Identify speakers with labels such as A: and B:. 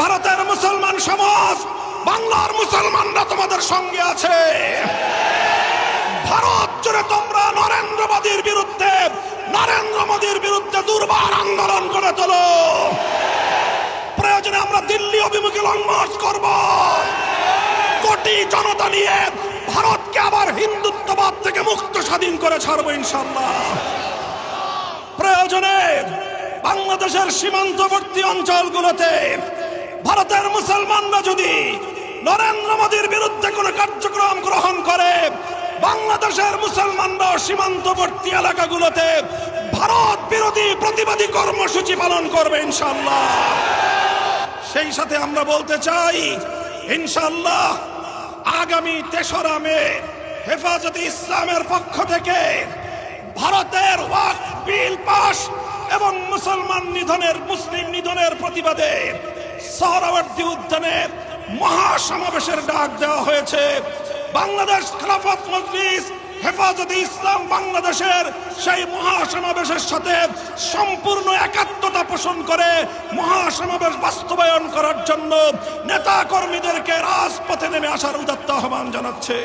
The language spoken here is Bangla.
A: ভারতের মুসলমান সমাজ, বাংলার মুসলমানরা তোমাদের সঙ্গে আছে। ভারত জুড়ে তোমরা নরেন্দ্র মোদীর বিরুদ্ধে, নরেন্দ্র মোদীর বিরুদ্ধে দুর্বার আন্দোলন করে তোলো। প্রয়োজনে আমরা দিল্লি অভিমুখে লং মার্চ করব। কোটি জনতা নিয়ে ভারতকে আবার হিন্দুত্ববাদ থেকে মুক্ত স্বাধীন করে ছাড়বো ইনশাল্লাহ প্রয়োজনে বাংলাদেশের সীমান্তবর্তী অঞ্চলগুলোতে মুসলমানরা যদি নরেন্দ্র মোদীর বিরুদ্ধে কোনো কার্যক্রম গ্রহণ করে, বাংলাদেশের মুসলমানরা সীমান্তবর্তী এলাকাগুলোতে ভারত বিরোধী প্রতিবাদী কর্মসূচি পালন করবে ইনশাল্লাহ সেই সাথে আমরা বলতে চাই ইনশাল্লাহ আগামী তেসরা মে হেফাজতে ইসলামের পক্ষ থেকে ভারতের ওয়াকফ বিল পাস এবং মুসলমান নিধনের, মুসলিম নিধনের প্রতিবাদে সহরাবর্তী উদ্যানে মহাসমাবেশের ডাক দেওয়া হয়েছে। বাংলাদেশ খেলাফত মজলিস হেফাজতে ইসলাম বাংলাদেশের সেই মহাসমাবেশের সাথে সম্পূর্ণ একাত্মতা পোষণ করে মহাসমাবেশ বাস্তবায়ন করার জন্য নেতা কর্মীদেরকে রাজপথে নেমে আসার উদাত্ত আহ্বান জানাচ্ছে।